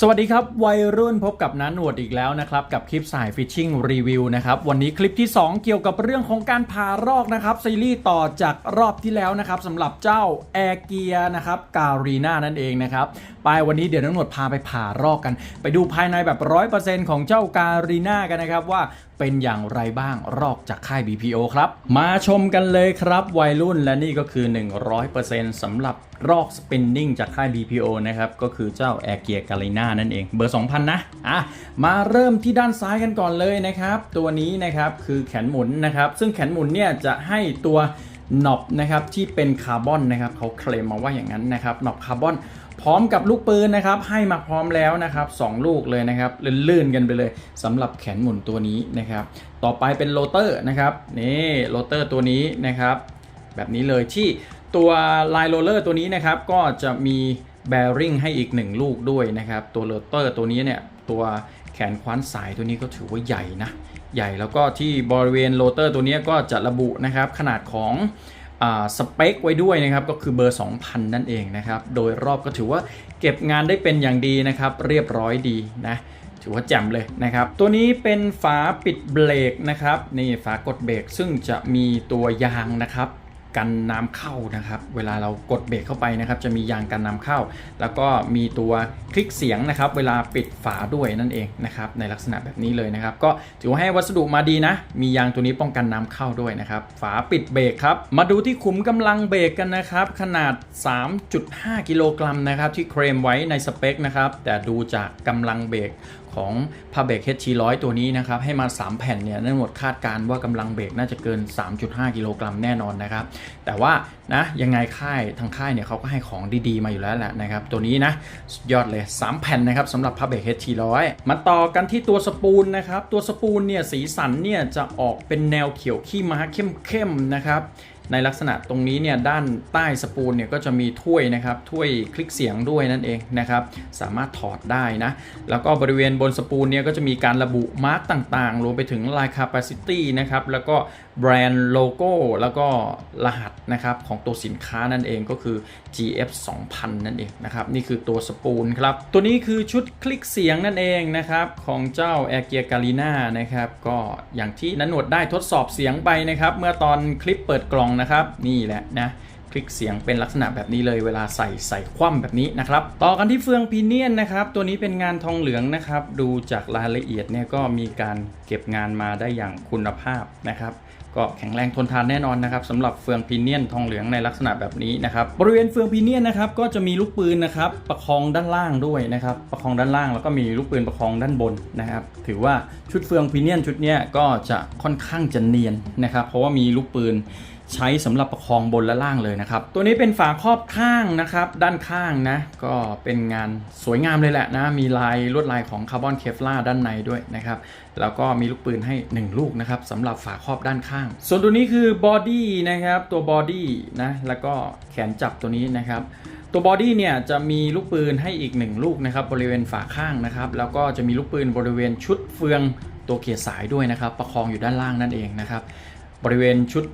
สวัสดีครับ วัยรุ่นพบกับน้าหนวดอีกแล้วนะครับ กับคลิปสายฟิชชิ่งรีวิวนะครับ วันนี้คลิปที่ 2 เกี่ยวกับเรื่องของการผ่ารอกนะครับ ซีรีส์ต่อจากรอบที่แล้วนะครับสำหรับเจ้าแอร์เกียนะครับการีน่านั่นเองนะครับ ไปวันนี้เดี๋ยวน้าหนวดพาไปผ่ารอกกัน ไปดูภายในแบบ 100%ของเจ้าการีน่ากันนะครับว่า เป็นอย่างไรบ้างรอกจากค่าย BPO ครับ มาชมกันเลยครับวัยรุ่นและนี่ก็คือ 100%สำหรับรอกสปินนิ่งจากค่าย BPO นะครับ ก็คือเจ้า Air Gear g a l i n a นั่นเอง เบอร์ 2,000 นะ อะ มาเริ่มที่ด้านซ้ายกันก่อนเลยนะครับ ตัวนี้นะครับคือแขนหมุนนะครับ ซึ่งแขนหมุนเนี่ยจะให้ตัวหนอบนะครับที่เป็นคาร์บอนนะครับเขาเคลมมาว่าอย่างนั้นนะครับหนอบคาร์บอน พร้อมกับลูกปืนนะครับ ให้มาพร้อมแล้วนะครับสองลูกเลยนะครับลื่นๆกันไปเลยสำหรับแขนหมุนตัวนี้นะครับ ต่อไปเป็นโรเตอร์นะครับนี่โรเตอร์ตัวนี้นะครับ แบบนี้เลยที่ตัวไลน์โรเลอร์ตัวนี้นะครับ ก็จะมีแบริ่งให้อีก 1 ลูกด้วยนะครับ ตัวโรเตอร์ตัวนี้เนี่ยตัวแขนคว้านสายตัวนี้ก็ถือว่าใหญ่นะ ใหญ่แล้วก็ที่บริเวณโรเตอร์ตัวนี้ก็จะระบุนะครับ ขนาดของ สเปคไว้ด้วยนะครับก็คือเบอร์ 2000 นั่นเองนะครับ โดยรอบก็ถือว่าเก็บงานได้เป็นอย่างดีนะครับ เรียบร้อยดีนะถือว่าแจ่มเลยนะครับ ตัวนี้เป็นฝาปิดเบรกนะครับนี่ฝากดเบรกซึ่งจะมีตัวยางนะครับ กันน้ำเข้านะครับ เวลาเรากดเบรกเข้าไปนะครับ จะมียางกันน้ำเข้า แล้วก็มีตัวคลิกเสียงนะครับ เวลาปิดฝาด้วยนั่นเองนะครับ ในลักษณะแบบนี้เลยนะครับ ก็ถือว่าให้วัสดุมาดีนะ มียางตัวนี้ป้องกันน้ำเข้าด้วยนะครับ ฝาปิดเบรกครับ มาดูที่ขุมกำลังเบรกกันนะครับ ขนาด 3.5 กิโลกรัมนะครับ ที่เคลมไว้ในสเปคนะครับ แต่ดูจากกำลังเบรก ของพาเบรก HT100 ตัวนี้นะครับ ให้มา 3 แผ่นเนี่ยนั่นหมดคาดการว่ากำลังเบรกน่าจะเกิน 3.5 กิโลกรัมแน่นอนนะครับ แต่ว่านะยังไงค่ายทางค่ายเนี่ยเขาก็ให้ของดีๆ มาอยู่แล้วแหละนะครับ ตัวนี้นะยอดเลย 3 แผ่นนะครับสำหรับพาเบรก HT100 มาต่อกันที่ตัวสปูลนะครับ ตัวสปูลเนี่ยสีสันเนี่ยจะออกเป็นแนวเขียวขี้ม้าเข้มๆนะครับ ในลักษณะตรงนี้เนี่ยด้านใต้สปูลเนี่ยก็จะมีถ้วยนะครับถ้วยคลิกเสียงด้วยนั่นเองนะครับสามารถถอดได้นะแล้วก็บริเวณบนสปูลเนี่ยก็จะมีการระบุมาร์กต่างๆ รวมไปถึงลายคาปาซิตี้นะครับแล้วก็แบรนด์โลโก้แล้วก็รหัสนะครับของตัวสินค้านั่นเองก็คือ GF 2000 นั่นเองนะครับ นี่คือตัวสปูลครับ ตัวนี้คือชุดคลิกเสียงนั่นเองนะครับ ของเจ้า Air Gear g a l i n a นะครับ ก็อย่างที่นันหนวดได้ทดสอบเสียงไปนะครับ เมื่อตอนคลิปเปิดกล่องนะครับ นี่แหละนะคลิกเสียงเป็นลักษณะแบบนี้เลยเวลาใส่ใส่คว่ำแบบนี้นะครับ ต่อกันที่เฟืองพีเนียนนะครับ ตัวนี้เป็นงานทองเหลืองนะครับ ดูจากรายละเอียดเนี่ยก็มีการเก็บงานมาได้อย่างคุณภาพนะครับ ก็แข็งแรงทนทานแน่นอนนะครับสำหรับเฟืองพีเนียนทองเหลืองในลักษณะแบบนี้นะครับบริเวณเฟืองพีเนียนนะครับก็จะมีลูกปืนนะครับประคองด้านล่างด้วยนะครับประคองด้านล่างแล้วก็มีลูกปืนประคองด้านบนนะครับถือว่าชุดเฟืองพีเนียนชุดนี้ก็จะค่อนข้างจะเนียนนะครับเพราะว่ามีลูกปืน ใช้สำหรับประคองบนและล่างเลยนะครับ ตัวนี้เป็นฝาครอบข้างนะครับ ด้านข้างนะ ก็เป็นงานสวยงามเลยแหละนะ มีลายลวดลายของคาร์บอนเคฟลาด้านในด้วยนะครับ แล้วก็มีลูกปืนให้ 1 ลูกนะครับสำหรับฝาครอบด้านข้าง ส่วนตัวนี้คือบอดี้นะครับ ตัวบอดี้นะ แล้วก็แขนจับตัวนี้นะครับตัวบอดี้เนี่ยจะมีลูกปืนให้อีก 1 ลูกนะครับบริเวณฝาข้างนะครับ แล้วก็จะมีลูกปืนบริเวณชุดเฟืองตัวเกียร์สายด้วยนะครับ ประคองอยู่ด้านล่างนั่นเองนะครับ บริเวณชุด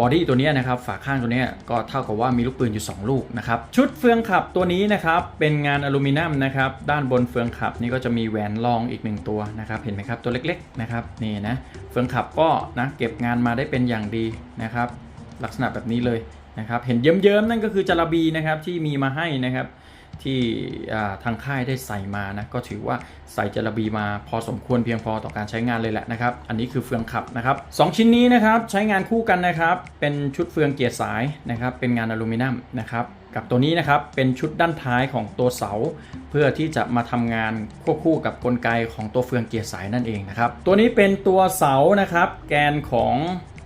บอดี้ตัวนี้นะครับฝาข้างตัวนี้ก็เท่ากับว่ามีลูกปืนอยู่ 2 ลูกนะครับชุดเฟืองขับตัวนี้นะครับเป็นงานอลูมิเนียมนะครับด้านบนเฟืองขับนี่ก็จะมีแหวนรองอีก 1 ตัวนะครับเห็นไหมครับตัวเล็กๆนะครับนี่นะเฟืองขับก็นะเก็บงานมาได้เป็นอย่างดีนะครับลักษณะแบบนี้เลยนะครับเห็นเยิ้มๆนั่นก็คือจาระบีนะครับที่มีมาให้นะครับ ที่ทางค่ายได้ใส่มานะก็ถือว่าใส่จระบีมาพอสมควรเพียงพอต่อการใช้งานเลยแหละนะครับ อันนี้คือเฟืองขับนะครับสองชิ้นนี้นะครับใช้งานคู่กันนะครับ เป็นชุดเฟืองเกียร์สายนะครับ เป็นงานอลูมิเนียมนะครับกับตัวนี้นะครับเป็นชุดด้านท้ายของตัวเสา เพื่อที่จะมาทำงานควบคู่กับกลไกของตัวเฟืองเกียร์สายนั่นเองนะครับตัวนี้เป็นตัวเสานะครับ แกนของ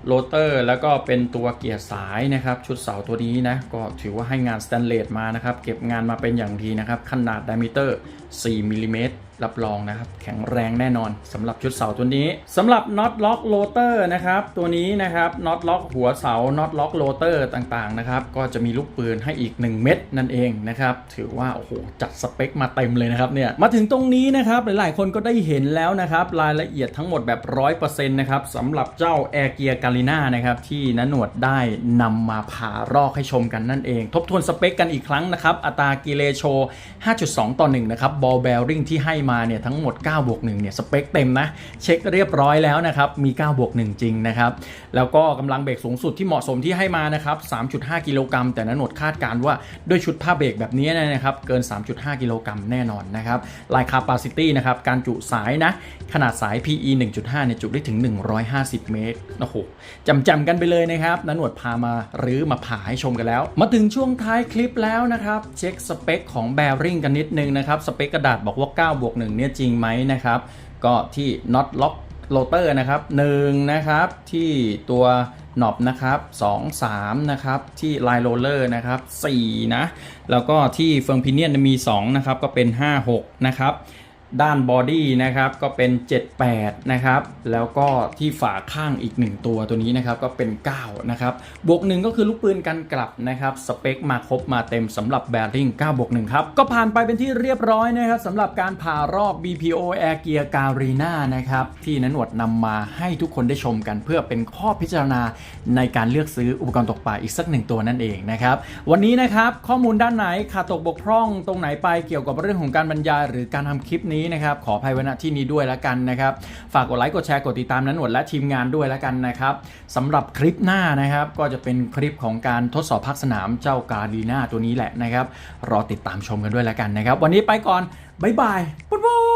โรเตอร์แล้วก็เป็นตัวเกียร์สายนะครับ ชุดเสาตัวนี้นะ ก็ถือว่าให้งานสแตนเลสมานะครับ เก็บงานมาเป็นอย่างดีนะครับ ขนาดไดมิเตอร์ 4มิลลิเมตรรับรองนะครับ แข็งแรงแน่นอนสำหรับชุดเสาตัวนี้สำหรับน็อตล็อกโรเตอร์นะครับ ตัวนี้นะครับน็อตล็อกหัวเสาน็อตล็อกโรเตอร์ต่างๆนะครับ ก็จะมีลูกปืนให้อีก 1 เม็ดนั่นเองนะครับ ถือว่า โอ้โห จัดสเปคมาเต็มเลยนะครับเนี่ย มาถึงตรงนี้นะครับ หลายๆ คนก็ได้เห็นแล้วนะครับ รายละเอียดทั้งหมดแบบ 100%นะครับสำหรับเจ้า Air Gear g a l i n a นะครับ ที่นหนวดได้นำมาผ่ารอกให้ชมกันนั่นเอง ทบทวนสเปคกันอีกครั้งนะครับอัตรากิเลโช 5.2 ต่อ1นะครับบอลเบริ่งที่ให้มาเนี่ยทั้งหมด9บวก1เนี่ยสเปคเต็มนะ เช็คเรียบร้อยแล้วนะครับ มี9บวก1จริงนะครับ แล้วก็กำลังเบรกสูงสุดที่เหมาะสมที่ให้มานะครับ 3.5 กิโลกรัมแต่นันหนดคาดการว่าด้วยชุดผ้าเบรกแบบนี้เนยนะครับ เกิน 3.5 กิโลกรัมแน่นอนนะครับลายคาปาซิตี้นะครับ การจุสายนะ ขนาดสาย PE 1.5เนี่ยจุได้ถึง 150 เมตรโอ้โหจำจำๆกันไปเลยนะครับนันหนวดพามาหรือมาผ่าให้ชมกันแล้ว มาถึงช่วงท้ายคลิปแล้วนะครับ เช็คสเปคของแบริ่งกันนิดนึงนะครับสเปคกระดาษบอกว่า9บวก1เนี่ยจริงไหมนะครับ ก็ที่ not lock โรเตอร์นะครับ1นะครับ ที่ตัวหนอบนะครับ2 3นะครับที่ไลน์โรเลอร์นะครับ4นะแล้วก็ที่เฟิงพิเนียนมี2นะครับก็เป็น 5 6นะครับ ด้านบอดี้นะครับก็เป็น 78 นะครับ แล้วก็ที่ฝาข้างอีก 1 ตัวตัวนี้นะครับก็เป็น 9 นะครับ บวก 1 ก็คือลูกปืนกันกลับนะครับ สเปคมาครบมาเต็มสำหรับแบริ่ง9บวก1ครับ ก็ผ่านไปเป็นที่เรียบร้อยนะครับสำหรับการผ่ารอบ BPO Air Gear Garena นะครับ ที่นันหนวดนำมาให้ทุกคนได้ชมกัน เพื่อเป็นข้อพิจารณาในการเลือกซื้ออุปกรณ์ตกปลาอีกสักหนึ่งตัวนั่นเองนะครับวันนี้นะครับข้อมูลด้านไหนขาดตกบกพร่องตรงไหนไปเกี่ยวกับเรื่องของการบรรยายหรือการทำคลิปนี้นะครับขออภัยไว้ณที่นี้ด้วยแล้วกันนะครับฝากกดไลค์กดแชร์กดติดตามนันหนวดและทีมงานด้วยแล้วกันนะครับสำหรับคลิปหน้านะครับก็จะเป็นคลิปของการทดสอบภาคสนามเจ้ากาลีนาตัวนี้แหละนะครับรอติดตามชมกันด้วยแล้วกันนะครับ วันนี้ไปก่อนบ๊ายบายปุ๊บ